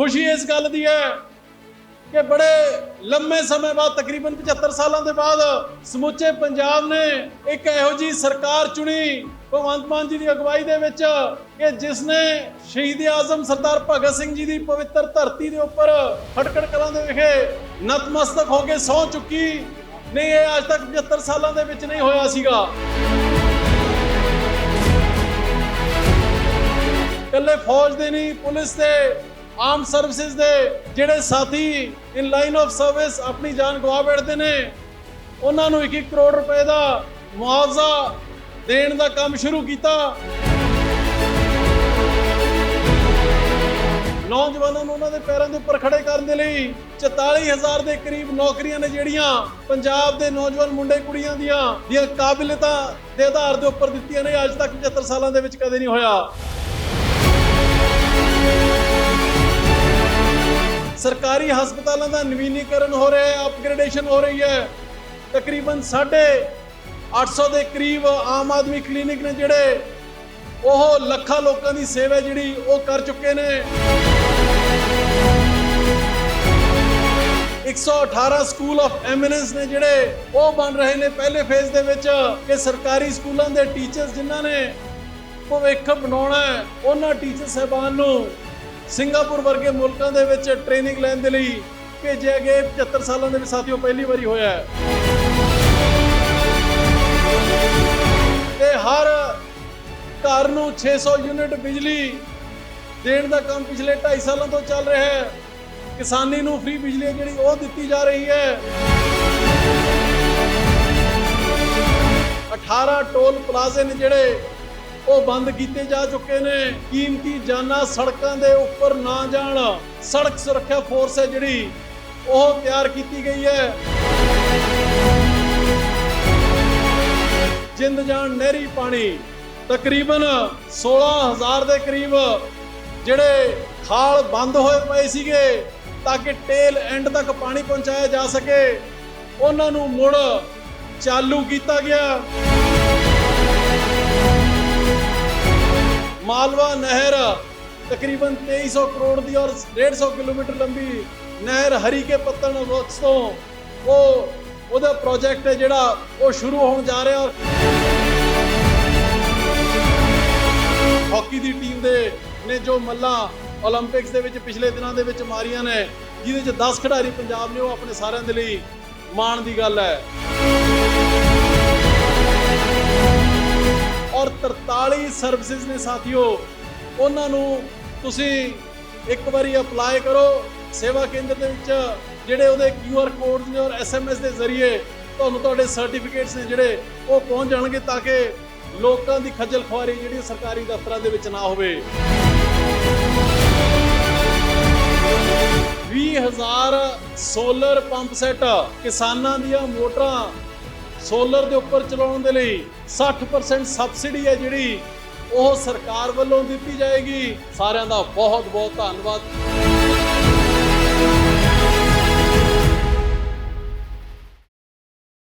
ਖੁਸ਼ੀ ਇਸ ਗੱਲ ਦੀ ਹੈ ਕਿ ਬੜੇ ਲੰਮੇ ਸਮੇਂ ਬਾਅਦ, ਤਕਰੀਬਨ 75 ਸਾਲਾਂ ਦੇ ਬਾਅਦ ਸਮੁੱਚੇ ਪੰਜਾਬ ਨੇ ਇੱਕ ਇਹੋ ਜੀ ਸਰਕਾਰ ਚੁਣੀ, ਭਗਵੰਤ ਮਾਨ ਜੀ ਦੀ ਅਗਵਾਈ ਦੇ ਵਿੱਚ, ਕਿ ਜਿਸ ਨੇ ਸ਼ਹੀਦ ਆਜ਼ਮ ਸਰਦਾਰ ਭਗਤ ਸਿੰਘ ਜੀ ਦੀ ਪਵਿੱਤਰ ਧਰਤੀ ਦੇ ਉੱਪਰ ਖਟਕੜ ਕਲਾਂ ਦੇ ਵਿਖੇ ਨਤਮਸਤਕ ਹੋ ਕੇ ਸਹੁੰ ਚੁੱਕੀ। ਨਹੀਂ, ਇਹ ਅੱਜ ਤੱਕ 75 ਸਾਲਾਂ ਦੇ ਵਿੱਚ ਨਹੀਂ ਹੋਇਆ ਸੀਗਾ। ਇਕੱਲੇ ਫੌਜ ਦੇ ਨਹੀਂ, ਪੁਲਿਸ ਦੇ ਆਮ ਸਰਵਿਸਿਜ਼ ਦੇ ਜਿਹੜੇ ਸਾਥੀ ਇਨ ਲਾਈਨ ਆਫ ਸਰਵਿਸ ਆਪਣੀ ਜਾਨ ਗਵਾ ਬੈਠਦੇ ਨੇ, ਉਹਨਾਂ ਨੂੰ 1 ਕਰੋੜ ਰੁਪਏ ਦਾ ਮੁਆਵਜ਼ਾ ਦੇਣ ਦਾ ਕੰਮ ਸ਼ੁਰੂ ਕੀਤਾ। ਨੌਜਵਾਨਾਂ ਨੂੰ ਉਹਨਾਂ ਦੇ ਪੈਰਾਂ ਦੇ ਉੱਪਰ ਖੜੇ ਕਰਨ ਦੇ ਲਈ 44000 ਦੇ ਕਰੀਬ ਨੌਕਰੀਆਂ ਨੇ ਜਿਹੜੀਆਂ ਪੰਜਾਬ ਦੇ ਨੌਜਵਾਨ ਮੁੰਡੇ ਕੁੜੀਆਂ ਦੀਆਂ ਦੀਆਂ ਕਾਬਲੀਅਤਾਂ ਦੇ ਆਧਾਰ ਦੇ ਉੱਪਰ ਦਿੱਤੀਆਂ ਨੇ। ਅੱਜ ਤੱਕ 75 ਸਾਲਾਂ ਦੇ ਵਿੱਚ ਕਦੇ ਨਹੀਂ ਹੋਇਆ। ਸਰਕਾਰੀ ਹਸਪਤਾਲਾਂ ਦਾ ਨਵੀਨੀਕਰਨ ਹੋ ਰਿਹਾ ਹੈ ਅਪਗ੍ਰੇਡੇਸ਼ਨ ਹੋ ਰਹੀ ਹੈ। ਤਕਰੀਬਨ 850 ਦੇ ਕਰੀਬ ਆਮ ਆਦਮੀ ਕਲੀਨਿਕ ਨੇ ਜਿਹੜੇ ਉਹ ਲੱਖਾਂ ਲੋਕਾਂ ਦੀ ਸੇਵਾ ਜਿਹੜੀ ਉਹ ਕਰ ਚੁੱਕੇ ਨੇ। 118 ਸਕੂਲ ਆਫ ਐਮੀਨੈਂਸ ਨੇ ਜਿਹੜੇ ਉਹ ਬਣ ਰਹੇ ਨੇ ਪਹਿਲੇ ਫੇਜ਼ ਦੇ ਵਿੱਚ ਕਿ ਸਰਕਾਰੀ ਸਕੂਲਾਂ ਦੇ ਟੀਚਰਸ ਜਿਨ੍ਹਾਂ ਨੇ ਭਵਿੱਖ ਬਣਾਉਣਾ ਉਹਨਾਂ ਟੀਚਰ ਸਹਿਬਾਨ ਨੂੰ ਸਿੰਗਾਪੁਰ ਵਰਗੇ ਮੁਲਕਾਂ ਦੇ ਵਿੱਚ ਟ੍ਰੇਨਿੰਗ ਲੈਣ ਦੇ ਲਈ ਭੇਜਿਆ ਗਏ ਇਹ 75 ਸਾਲਾਂ ਦੇ ਵਿੱਚ ਸਾਥੀਓ, ਪਹਿਲੀ ਵਾਰੀ ਹੋਇਆ ਹੈ। ਤੇ ਹਰ ਘਰ ਨੂੰ 600 ਯੂਨਿਟ ਬਿਜਲੀ ਦੇਣ ਦਾ ਕੰਮ ਪਿਛਲੇ 2.5 ਸਾਲਾਂ ਤੋਂ ਚੱਲ ਰਿਹਾ ਹੈ। ਕਿਸਾਨੀ ਨੂੰ ਫ੍ਰੀ ਬਿਜਲੀ ਜਿਹੜੀ ਉਹ ਦਿੱਤੀ ਜਾ ਰਹੀ ਹੈ। 18 ਟੋਲ ਪਲਾਜ਼ੇ ਨੇ ਜਿਹੜੇ ਉਹ ਬੰਦ ਕੀਤੇ ਜਾ ਚੁੱਕੇ ਨੇ। ਕੀਮਤੀ ਜਾਨਾਂ ਸੜਕਾਂ ਦੇ ਉੱਪਰ ਨਾ ਜਾਣ। ਸੜਕ ਸੁਰੱਖਿਆ ਫੋਰਸ ਹੈ ਜਿਹੜੀ, ਉਹ ਤਿਆਰ ਕੀਤੀ ਗਈ ਹੈ। ਜਿੰਦ ਜਾਨ, ਨਹਿਰੀ ਪਾਣੀ, ਤਕਰੀਬਨ 16000 ਦੇ ਕਰੀਬ ਜਿਹੜੇ ਖਾਲ ਬੰਦ ਹੋਏ ਪਏ ਸੀਗੇ, ਤਾਂ ਕਿ ਟੇਲ ਐਂਡ ਤੱਕ ਪਾਣੀ ਪਹੁੰਚਾਇਆ ਜਾ ਸਕੇ। ਉਹਨਾਂ ਨੂੰ ਮੁੜ ਚਾਲੂ ਕੀਤਾ ਗਿਆ। ਮਾਲਵਾ ਨਹਿਰ, ਤਕਰੀਬਨ 2300 ਕਰੋੜ ਦੀ ਔਰ 150 ਕਿਲੋਮੀਟਰ ਲੰਬੀ ਨਹਿਰ ਹਰੀ ਕੇ ਪੱਤਣ ਰੋਚ ਤੋਂ ਉਹ ਉਹਦਾ ਪ੍ਰੋਜੈਕਟ ਹੈ ਜਿਹੜਾ ਉਹ ਸ਼ੁਰੂ ਹੋਣ ਜਾ ਰਿਹਾ। ਔਰ ਹਾਕੀ ਦੀ ਟੀਮ ਦੇ ਨੇ ਜੋ ਮੱਲਾ 올림픽ਸ ਦੇ ਵਿੱਚ ਪਿਛਲੇ ਦਿਨਾਂ ਦੇ ਵਿੱਚ ਮਾਰੀਆਂ ਨੇ, ਜਿਹਦੇ ਵਿੱਚ 10 ਖਿਡਾਰੀ ਪੰਜਾਬ ਨੇ ਉਹ ਆਪਣੇ ਸਾਰਿਆਂ ਦੇ ਲਈ ਮਾਣ ਦੀ ਗੱਲ ਹੈ। ਔਰ 43 ਸਰਵਿਸਿਜ਼ ਨੇ ਸਾਥੀਓ, ਉਹਨਾਂ ਨੂੰ ਤੁਸੀਂ ਇੱਕ ਵਾਰੀ ਅਪਲਾਈ ਕਰੋ ਸੇਵਾ ਕੇਂਦਰ ਦੇ ਵਿੱਚ, ਜਿਹੜੇ ਉਹਦੇ QR ਕੋਡ ਨੇ ਔਰ SMS ਦੇ ਜ਼ਰੀਏ ਤੁਹਾਨੂੰ ਤੁਹਾਡੇ ਸਰਟੀਫਿਕੇਟਸ ਨੇ ਜਿਹੜੇ, ਉਹ ਪਹੁੰਚ ਜਾਣਗੇ ਤਾਂ ਕਿ ਲੋਕਾਂ ਦੀ ਖੱਜਲ ਖੁਆਰੀ ਜਿਹੜੀ ਸਰਕਾਰੀ ਦਫ਼ਤਰਾਂ ਦੇ ਵਿੱਚ ਨਾ ਹੋਵੇ। 20000 ਸੋਲਰ ਪੰਪ ਸੈੱਟ ਕਿਸਾਨਾਂ ਦੀਆਂ ਮੋਟਰਾਂ ਸੋਲਰ ਦੇ ਉੱਪਰ ਚਲਾਉਣ ਦੇ ਲਈ 60% ਸਬਸਿਡੀ ਹੈ ਜਿਹੜੀ, ਉਹ ਸਰਕਾਰ ਵੱਲੋਂ ਦਿੱਤੀ ਜਾਏਗੀ। ਸਾਰਿਆਂ ਦਾ ਬਹੁਤ ਬਹੁਤ ਧੰਨਵਾਦ।